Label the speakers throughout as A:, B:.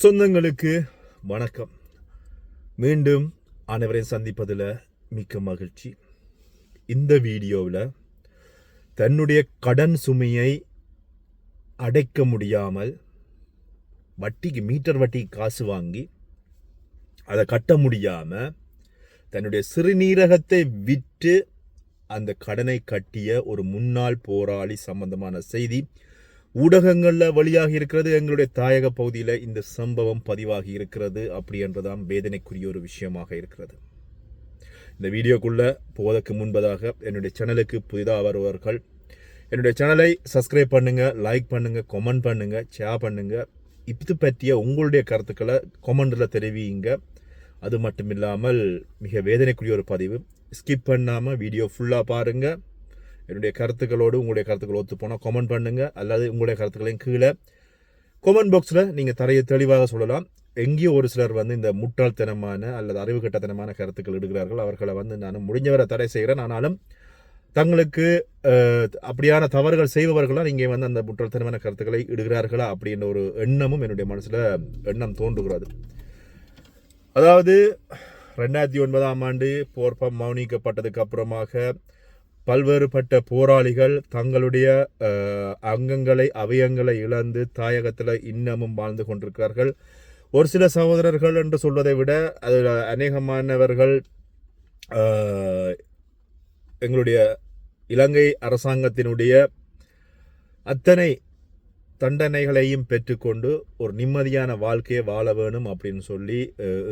A: சொந்தங்களுக்கு வணக்கம். மீண்டும் அனைவரையும் சந்திப்பதில் மிக்க மகிழ்ச்சி. இந்த வீடியோவில் தன்னுடைய கடன் சுமையை அடைக்க முடியாமல் வட்டிக்கு மீட்டர் வட்டிக்கு காசு வாங்கி அதை கட்ட முடியாமல் தன்னுடைய சிறுநீரகத்தை விற்று அந்த கடனை கட்டிய ஒரு முன்னாள் போராளி சம்பந்தமான செய்தி ஊடகங்களில் வழியாக இருக்கிறது. எங்களுடைய தாயக பகுதியில் இந்த சம்பவம் பதிவாகி இருக்கிறது அப்படி என்றுதான் வேதனைக்குரிய ஒரு விஷயமாக இருக்கிறது. இந்த வீடியோக்குள்ள போவதற்கு முன்பதாக என்னுடைய சேனலுக்கு புதிதாக வருபவர்கள் என்னுடைய சேனலை சப்ஸ்கிரைப் பண்ணுங்க லைக் பண்ணுங்க கமெண்ட் பண்ணுங்க ஷேர் பண்ணுங்க. இது பற்றிய உங்களுடைய கருத்துக்களை கமெண்டில் தெரிவிங்க. அது மட்டும் இல்லாமல் மிக வேதனைக்குரிய ஒரு பதிவு. ஸ்கிப் பண்ணாமல் வீடியோ ஃபுல்லாக பாருங்கள் என்னுடைய கருத்துக்களோடு உங்களுடைய கருத்துக்கள் ஒத்து போனால் கமெண்ட் பண்ணுங்கள் அல்லது உங்களுடைய கருத்துக்களையும் கீழே கமெண்ட் பாக்ஸில் நீங்கள் தரையை தெளிவாக சொல்லலாம். எங்கேயோ ஒரு சிலர் வந்து இந்த முட்டாள்தனமான அல்லது அறிவு கட்டத்தனமான கருத்துக்கள் இடுகிறார்கள். அவர்களை வந்து நான் முடிஞ்சவரை தடை செய்கிறேன் ஆனாலும் தங்களுக்கு அப்படியான தவறுகள் செய்பவர்களாக நீங்கள் வந்து அந்த முட்டாள்தனமான கருத்துக்களை இடுகிறார்களா அப்படின்ற ஒரு எண்ணமும் என்னுடைய மனசில் எண்ணம் தோன்றுகிறது. அதாவது ரெண்டாயிரத்தி ஒன்பதாம் ஆண்டு போர்ப்பம் மௌனிக்கப்பட்டதுக்கு அப்புறமாக பல்வேறுபட்ட போராளிகள் தங்களுடைய அங்கங்களை அவயங்களை இழந்து தாயகத்தில் இன்னமும் வாழ்ந்து கொண்டிருக்கிறார்கள். ஒரு சில சகோதரர்கள் என்று சொல்வதை விட அதில் அநேகமானவர்கள் எங்களுடைய இலங்கை அரசாங்கத்தினுடைய அத்தனை தண்டனைகளையும் பெற்றுக்கொண்டு ஒரு நிம்மதியான வாழ்க்கையை வாழ வேணும் அப்படின்னு சொல்லி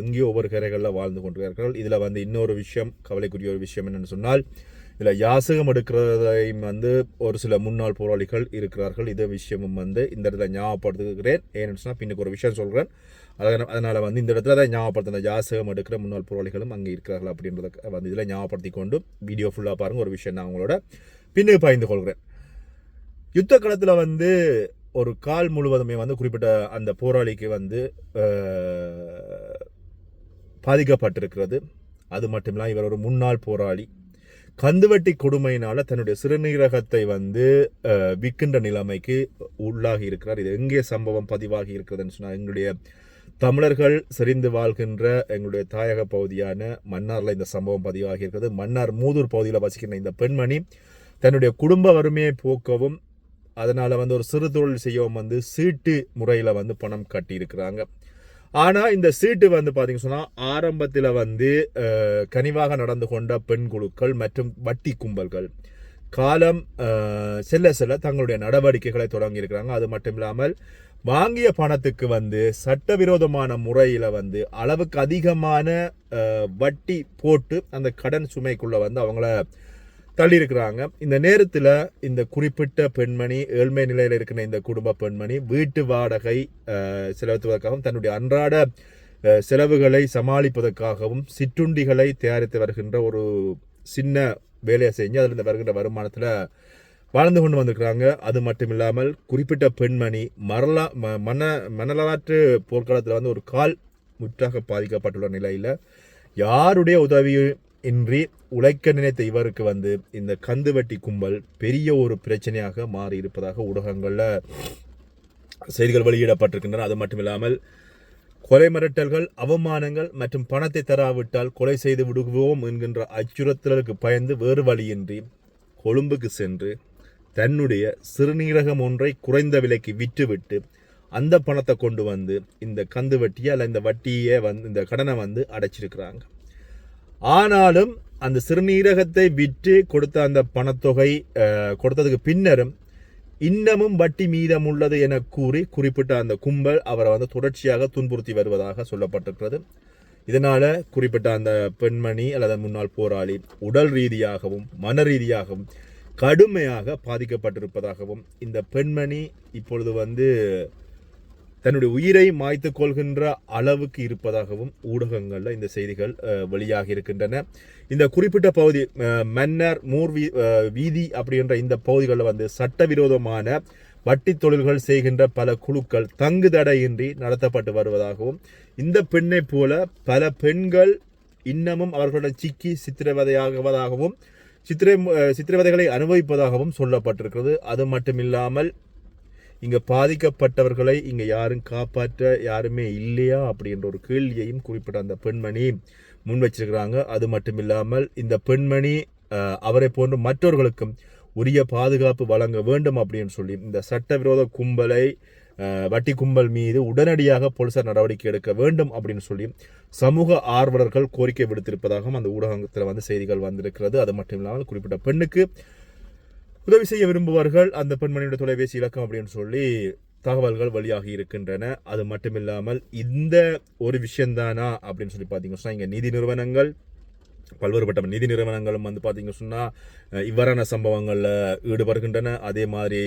A: எங்கேயோ ஒவ்வொரு கரைகளில் வாழ்ந்து கொண்டிருக்கிறார்கள். இதில் வந்து இன்னொரு விஷயம் கவலைக்குரிய ஒரு விஷயம் என்னென்னு சொன்னால் இதில் யாசகம் எடுக்கிறதையும் வந்து ஒரு சில முன்னாள் போராளிகள் இருக்கிறார்கள். இதே விஷயமும் வந்து இந்த இடத்துல ஞாபகப்படுத்துகிறேன். ஏன்னு சொன்னால் பின்னுக்கு ஒரு விஷயம் சொல்கிறேன் அதனால் அதனால் வந்து இந்த இடத்துல தான் ஞாபகப்படுத்த யாசகம் எடுக்கிற முன்னாள் போராளிகளும் அங்கே இருக்கிறார்கள் அப்படின்றத வந்து இதில் ஞாபகப்படுத்தி கொண்டு வீடியோ ஃபுல்லாக பாருங்கள் ஒரு விஷயம் நான் அவங்களோட பின்னுக்கு பகிர்ந்து கொள்கிறேன். யுத்த களத்தில் வந்து ஒரு கால் முழுவதுமே வந்து குறிப்பிட்ட அந்த போராளிக்கு வந்து பாதிக்கப்பட்டிருக்கிறது. அது மட்டும் இல்லாமல் இவர் ஒரு முன்னாள் போராளி. கந்துவட்டி கொடுமையினால தன்னுடைய சிறுநீரகத்தை வந்து விற்கின்ற நிலைமைக்கு உள்ளாகி இருக்கிறார். இது எங்கே சம்பவம் பதிவாகி இருக்கிறதுன்னு சொன்னால் எங்களுடைய தமிழர்கள் செறிந்து வாழ்கின்ற எங்களுடைய தாயக பகுதியான மன்னாரில் இந்த சம்பவம் பதிவாகி இருக்கிறது. மன்னார் மூதூர் பகுதியில் வசிக்கின்ற இந்த பெண்மணி தன்னுடைய குடும்ப வறுமையை போக்கவும் அதனால் வந்து ஒரு சிறு தொழில் செய்யவும் வந்து சீட்டு முறையில் வந்து பணம் கட்டியிருக்கிறாங்க. ஆனால் இந்த சீட்டு வந்து பார்த்திங்க சொன்னால் ஆரம்பத்தில் வந்து கனிவாக நடந்து கொண்ட பெண் குழுக்கள் மற்றும் வட்டி கும்பல்கள். காலம் செல்ல செல்ல தங்களுடைய நடவடிக்கைகளை தொடங்கியிருக்கிறாங்க அது மட்டும் இல்லாமல் வாங்கிய பணத்துக்கு வந்து சட்டவிரோதமான முறையில் வந்து அளவுக்கு அதிகமான வட்டி போட்டு அந்த கடன் சுமைக்குள்ளே வந்து அவங்கள தள்ளியிருக்கிறாங்க. இந்த நேரத்தில் இந்த குறிப்பிட்ட பெண்மணி ஏழ்மை நிலையில் இருக்கிற இந்த குடும்ப பெண்மணி வீட்டு வாடகை செலவுத்துவதற்காகவும் தன்னுடைய அன்றாட செலவுகளை சமாளிப்பதற்காகவும் சிற்றுண்டிகளை தயாரித்து வருகின்ற ஒரு சின்ன வேலையை செஞ்சு அதிலிருந்து வருகின்ற வருமானத்தில் வாழ்ந்து கொண்டு வந்திருக்கிறாங்க. அது மட்டும் இல்லாமல் குறிப்பிட்ட பெண்மணி மரலா ம- மன மணலாற்று போர்க்காலத்தில் வந்து ஒரு கால் முற்றாக பாதிக்கப்பட்டுள்ள நிலையில் யாருடைய உதவியும் இன்றி உழைக்க நினைத்த இவருக்கு வந்து இந்த கந்துவட்டி கும்பல் பெரிய ஒரு பிரச்சனையாக மாறி இருப்பதாக ஊடகங்களில் செய்திகள் வெளியிடப்பட்டிருக்கின்றன. அது மட்டும் இல்லாமல் கொலை மிரட்டல்கள் அவமானங்கள் மற்றும் பணத்தை தராவிட்டால் கொலை செய்து விடுவோம் என்கின்ற அச்சுறுத்தலுக்கு பயந்து வேறு வழியின்றி கொழும்புக்கு சென்று தன்னுடைய சிறுநீரகம் ஒன்றை குறைந்த விலைக்கு விற்றுவிட்டு அந்த பணத்தை கொண்டு வந்து இந்த கந்து வட்டியை அல்ல இந்த வட்டியை வந்து இந்த கடனை வந்து அடைச்சிருக்கிறாங்க. ஆனாலும் அந்த சிறுநீரகத்தை விற்று கொடுத்த அந்த பணத்தொகை கொடுத்ததுக்கு பின்னரும் இன்னமும் வட்டி மீதம் உள்ளது என கூறி குறிப்பிட்ட அந்த கும்பல் அவரை வந்து தொடர்ச்சியாக துன்புறுத்தி வருவதாக சொல்லப்பட்டிருக்கிறது. இதனால குறிப்பிட்ட அந்த பெண்மணி அல்லது முன்னாள் போராளி உடல் ரீதியாகவும் மன ரீதியாகவும் கடுமையாக பாதிக்கப்பட்டிருப்பதாகவும் இந்த பெண்மணி இப்பொழுது வந்து தன்னுடைய உயிரை மாய்த்து கொள்கின்ற அளவுக்கு இருப்பதாகவும் ஊடகங்களில் இந்த செய்திகள் வெளியாக இருக்கின்றன. இந்த குறிப்பிட்ட பகுதி மன்னர் மூர் வீ- வீதி அப்படின்ற இந்த பகுதிகளில் வந்து சட்டவிரோதமான வட்டி தொழில்கள் செய்கின்ற பல குழுக்கள் தங்கு தடையின்றி நடத்தப்பட்டு வருவதாகவும் இந்த பெண்ணை போல பல பெண்கள் இன்னமும் அவர்களுடன் சிக்கி சித்திரவதையாகுவதாகவும் சித்திரை சித்திரவதைகளை அனுபவிப்பதாகவும் சொல்லப்பட்டிருக்கிறது. அது மட்டுமில்லாமல் இங்கே பாதிக்கப்பட்டவர்களை இங்கே யாரும் காப்பாற்ற யாருமே இல்லையா அப்படின்ற ஒரு கேள்வியையும் குறிப்பிட்ட அந்த பெண்மணி முன் வச்சிருக்கிறாங்க. அது மட்டும் இல்லாமல் இந்த பெண்மணி அவரை போன்ற மற்றவர்களுக்கும் உரிய பாதுகாப்பு வழங்க வேண்டும் அப்படின்னு சொல்லி இந்த சட்டவிரோத கும்பலை வட்டி கும்பல் மீது உடனடியாக போலீசார் நடவடிக்கை எடுக்க வேண்டும் அப்படின்னு சொல்லி சமூக ஆர்வலர்கள் கோரிக்கை விடுத்திருப்பதாகவும் அந்த ஊடகத்தில் வந்து செய்திகள் வந்திருக்கிறது. அது மட்டும் இல்லாமல் குறிப்பிட்ட பெண்ணுக்கு உதவி செய்ய விரும்புவார்கள். அந்த பெண்மணியுடைய தொலைபேசி இலக்கம் அப்படின்னு சொல்லி தகவல்கள் வெளியாகி இருக்கின்றன. அது மட்டும் இல்லாமல் இந்த ஒரு விஷயம்தானா அப்படின்னு சொல்லி பார்த்தீங்கன்னா இங்கே நிதி நிறுவனங்கள் பல்வேறுபட்ட நிதி நிறுவனங்களும் வந்து பார்த்தீங்கன்னு சொன்னால் இவ்வாறான சம்பவங்களில் ஈடுபடுகின்றன. அதே மாதிரி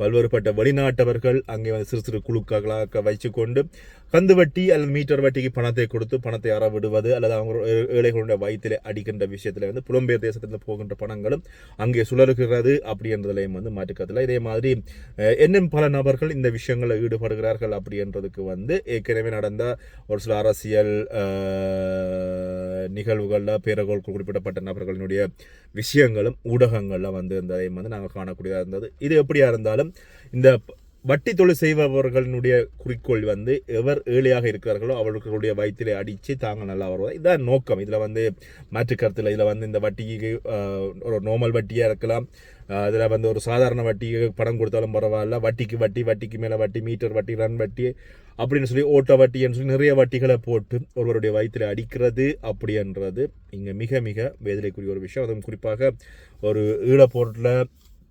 A: பல்வேறுபட்ட வெளிநாட்டவர்கள் அங்கே வந்து சிறு சிறு குழுக்களாக வைத்துக்கொண்டு கந்து வட்டி அல்லது மீட்டர் வட்டிக்கு பணத்தை கொடுத்து பணத்தை அற விடுவது அல்லது அவங்க ஏழைகளுடைய வயிற்றில் அடிக்கின்ற விஷயத்தில் வந்து புலம்பெயர் தேசத்திலிருந்து போகின்ற பணங்களும் அங்கே சுழலுகிறது அப்படின்றதுலையும் வந்து மாற்றுக்கத்தில் இதே மாதிரி அஹ், இன்னும் பல நபர்கள் இந்த விஷயங்களில் ஈடுபடுகிறார்கள் அப்படின்றதுக்கு வந்து ஏற்கனவே நடந்த ஒரு சில அரசியல் நிகழ்வுகளில் பேரகோள் குறிப்பிடப்பட்ட நபர்களினுடைய விஷயங்களும் ஊடகங்களில் வந்து இருந்ததையும் வந்து நாங்கள் காணக்கூடியதாக இருந்தது. இது எப்படியாக இருந்தாலும் இந்த வட்டி தொழில் செய்பவர்களினுடைய குறிக்கோள் வந்து எவர் ஏழையாக இருக்கிறார்களோ அவர்களுடைய வயிற்றிலே அடித்து தாங்க நல்லா வருவது. இதான் நோக்கம். இதில் வந்து மாற்று கருத்தில் இதில் வந்து இந்த வட்டிக்கு ஒரு நோமல் வட்டியாக இருக்கலாம் அதில் வந்து ஒரு சாதாரண வட்டிக்கு பணம் கொடுத்தாலும் பரவாயில்ல வட்டிக்கு வட்டி வட்டிக்கு மேலே வட்டி மீட்டர் வட்டி ரன் வட்டி அப்படின்னு சொல்லி ஓட்ட வட்டின்னு சொல்லி நிறைய வட்டிகளை போட்டு ஒருவருடைய வயிற்றில் அடிக்கிறது அப்படின்றது இங்கே மிக மிக வேதனைக்குரிய ஒரு விஷயம். அதுவும் குறிப்பாக ஒரு ஈழப்போரில்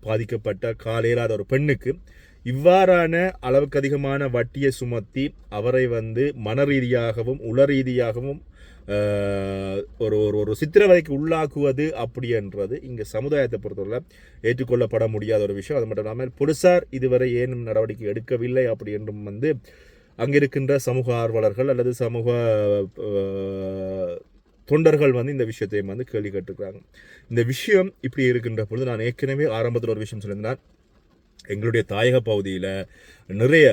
A: பாதிக்கப்பட்ட காலையில்லாத ஒரு பெண்ணுக்கு இவ்வாறான அளவுக்கு அதிகமான வட்டியை சுமத்தி அவரை வந்து மன ரீதியாகவும் உள ரீதியாகவும் ஒரு ஒரு ஒரு சித்திரவதைக்கு உள்ளாக்குவது அப்படின்றது இங்கே சமுதாயத்தை பொறுத்தவரை ஏற்றுக்கொள்ளப்பட முடியாத ஒரு விஷயம். அது மட்டும் இல்லாமல் பொலிசார் இதுவரை ஏனும் நடவடிக்கை எடுக்கவில்லை அப்படி என்றும் வந்து அங்கே இருக்கின்ற சமூக ஆர்வலர்கள் அல்லது சமூக தொண்டர்கள் வந்து இந்த விஷயத்தையும் வந்து கேள்வி கேட்டுக்கிறாங்க. இந்த விஷயம் இப்படி இருக்கின்ற பொழுது நான் ஏற்கனவே ஆரம்பத்தில் ஒரு விஷயம் சொல்லியிருந்தேன். எங்களுடைய தாயக பகுதியில் நிறைய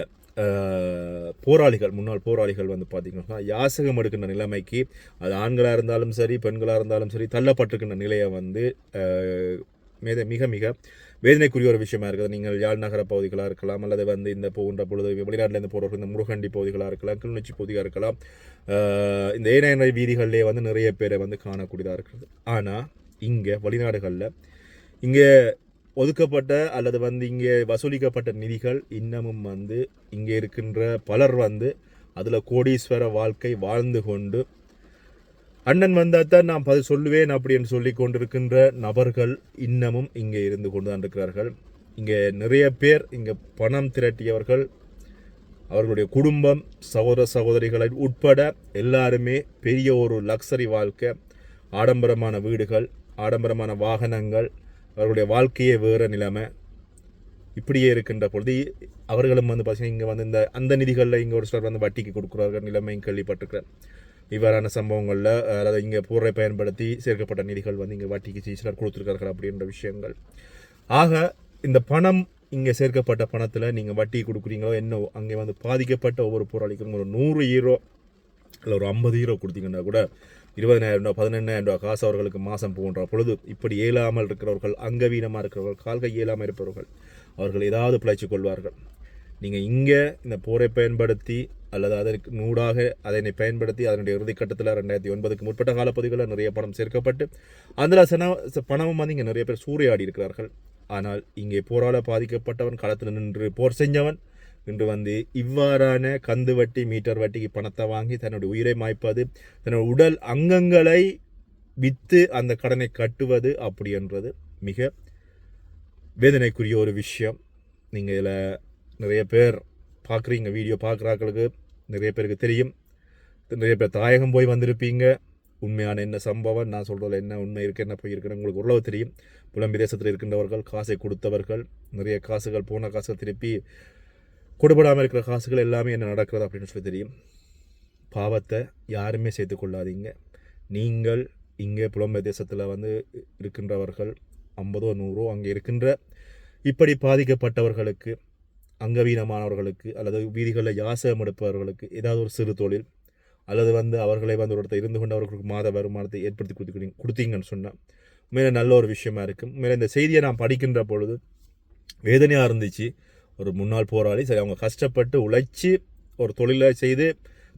A: போராளிகள் முன்னாள் போராளிகள் வந்து பார்த்திங்கன்னா யாசகம் எடுக்கின்ற நிலைமைக்கு அது ஆண்களாக இருந்தாலும் சரி பெண்களாக இருந்தாலும் சரி தள்ளப்பட்டிருக்கின்ற நிலையை வந்து அஹ், மிக மிக மிக வேதனைக்குரிய ஒரு விஷயமா இருக்குது. நீங்கள் யாழ் நகர பகுதிகளாக இருக்கலாம் அல்லது வந்து இந்த போகின்ற பொழுது வெளிநாட்டிலேருந்து போகிறவர்கள் இந்த முருகண்டி பகுதிகளாக இருக்கலாம் கிளிநொச்சி பகுதியாக இருக்கலாம் இந்த ஏனைய வீதிகளிலே வந்து நிறைய பேரை வந்து காணக்கூடியதாக இருக்கிறது ஆனால் இங்கே வெளிநாடுகளில் இங்கே ஒதுக்கப்பட்ட அல்லது வந்து இங்கே வசூலிக்கப்பட்ட நிதிகள் இன்னமும் வந்து இங்கே இருக்கின்ற பலர் வந்து அதில் கோடீஸ்வர வாழ்க்கை வாழ்ந்து கொண்டு அண்ணன் வந்தால் தான் நான் பதில் சொல்லுவேன் அப்படின்னு சொல்லி கொண்டிருக்கின்ற நபர்கள் இன்னமும் இங்கே இருந்து கொண்டு தான் இருக்கிறார்கள். இங்கே நிறைய பேர் இங்கே பணம் திரட்டியவர்கள் அவர்களுடைய குடும்பம் சகோதர சகோதரிகளை உட்பட எல்லாருமே பெரிய ஒரு லக்ஸரி வாழ்க்கை ஆடம்பரமான வீடுகள் ஆடம்பரமான வாகனங்கள் அவர்களுடைய வாழ்க்கையே வேறு நிலைமை. இப்படியே இருக்கின்ற பொழுது அவர்களும் வந்து பார்த்தீங்கன்னா இங்கே வந்து இந்த அந்த நிதிகளில் இங்கே ஒரு சிலர் வந்து வட்டிக்கு கொடுக்குறார்கள் நிலைமையும் கேள்விப்பட்டிருக்கிறேன். இவ்வாறான சம்பவங்களில் அதாவது இங்கே போரை பயன்படுத்தி சேர்க்கப்பட்ட நிதிகள் வந்து இங்கே வட்டிக்கு சிலர் கொடுத்துருக்கார்கள் அப்படின்ற விஷயங்கள். ஆக இந்த பணம் இங்கே சேர்க்கப்பட்ட பணத்தில் நீங்கள் வட்டி கொடுக்குறீங்களோ என்ன அங்கே வந்து பாதிக்கப்பட்ட ஒவ்வொரு போராளிக்கும் ஒரு நூறு ஈரோ இல்லை ஒரு ஐம்பது ஹீரோ கொடுத்தீங்கன்னா கூட இருபதனாயிரம் ரூபா பதினெண்ணாயிரம் ரூபா காசு அவர்களுக்கு மாதம் போன்ற பொழுது இப்படி இயலாமல் இருக்கிறவர்கள் அங்கவீனமாக இருக்கிறவர்கள் கால்கை இயலாமல் இருப்பவர்கள் அவர்கள் ஏதாவது பிழைச்சி கொள்வார்கள். நீங்கள் இங்கே இந்த போரை பயன்படுத்தி அல்லது அதற்கு நூடாக அதனை பயன்படுத்தி அதனுடைய இறுதிக்கட்டத்தில் ரெண்டாயிரத்தி ஒன்பதுக்கு முற்பட்ட காலப்பகுதிகளில் நிறைய பணம் சேர்க்கப்பட்டு அதில் சன பணமும் வந்து இங்கே நிறைய பேர் சூறையாடி இருக்கிறார்கள். ஆனால் இங்கே போரால் பாதிக்கப்பட்டவன் களத்தில் நின்று போர் செஞ்சவன் இன்று வந்து இவ்வாறான கந்து வட்டி மீட்டர் வட்டிக்கு பணத்தை வாங்கி தன்னுடைய உயிரை மாய்ப்பது தன்னுடைய உடல் அங்கங்களை விற்று அந்த கடனை கட்டுவது அப்படின்றது மிக வேதனைக்குரிய ஒரு விஷயம். நீங்கள் இதில் நிறைய பேர் பார்க்குறீங்க வீடியோ பார்க்குறாக்களுக்கு நிறைய பேருக்கு தெரியும். நிறைய பேர் தாயகம் போய் வந்திருப்பீங்க. உண்மையான என்ன சம்பவம் நான் சொல்கிறதில் என்ன உண்மை இருக்குது என்ன போய் இருக்குன்னு உங்களுக்கு ஓரளவு தெரியும். புலம் தேசத்தில் இருக்கின்றவர்கள் காசை கொடுத்தவர்கள் நிறைய காசுகள் போன காசை திருப்பி கொடுபடாமல் இருக்கிற காசுகள் எல்லாமே என்ன நடக்கிறது அப்படின்னு சொல்லி தெரியும். பாவத்தை யாருமே சேர்த்து கொள்ளாதீங்க. நீங்கள் இங்கே புலம்பெயர் தேசத்தில் வந்து இருக்கின்றவர்கள் ஐம்பதோ நூறோ அங்கே இருக்கின்ற இப்படி பாதிக்கப்பட்டவர்களுக்கு அங்கவீனமானவர்களுக்கு அல்லது வீதிகளில் யாசகம் எடுப்பவர்களுக்கு ஏதாவது ஒரு சிறு தொழில் அல்லது வந்து அவர்களை வந்து ஒரு இடத்துல இருந்து கொண்டு அவர்களுக்கு மாத வருமானத்தை ஏற்படுத்தி கொடுத்து கொடுத்தீங்கன்னு சொன்னால் உண்மையில நல்ல ஒரு விஷயமா இருக்கும் உண்மையில இந்த செய்தியை நான் படிக்கின்ற பொழுது வேதனையாக இருந்துச்சு. ஒரு முன்னாள் போராளி சரி அவங்க கஷ்டப்பட்டு உழைச்சி ஒரு தொழிலை செய்து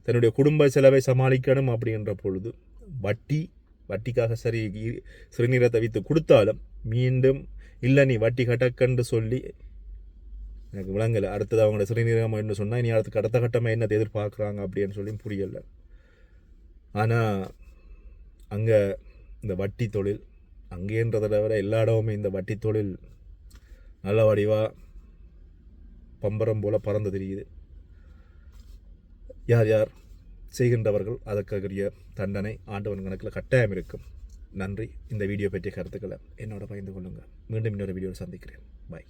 A: தன்னுடைய குடும்ப செலவை சமாளிக்கணும் அப்படின்ற பொழுது வட்டி வட்டிக்காக சரி சிறுநீரை சிறுநீரத்தை கொடுத்தாலும் மீண்டும் இல்லை நீ வட்டி கட்டக்கன்று சொல்லி எனக்கு விளங்கலை. அடுத்தது அவங்களோட சிறுநீரகம் என்ன சொன்னால் இனி அடுத்த அடுத்த கட்டமாக என்ன எதிர்பார்க்குறாங்க? அப்படின்னு சொல்லி புரியலை. ஆனால் அங்கே இந்த வட்டி தொழில் அங்கேன்றதை விட எல்லா இடமுமே இந்த வட்டி தொழில் நல்ல வடிவாக பம்பரம் போல பறந்து தெரியுது. யார் யார்? செய்கின்றவர்கள் அதற்குரிய தண்டனை ஆண்டவன் கணக்கில் கட்டாயம் இருக்கும். நன்றி. இந்த வீடியோ பற்றிய கருத்துக்களை என்னோட பகிர்ந்து கொள்ளுங்கள். மீண்டும் இன்னொரு வீடியோவில் சந்திக்கிறேன். பாய்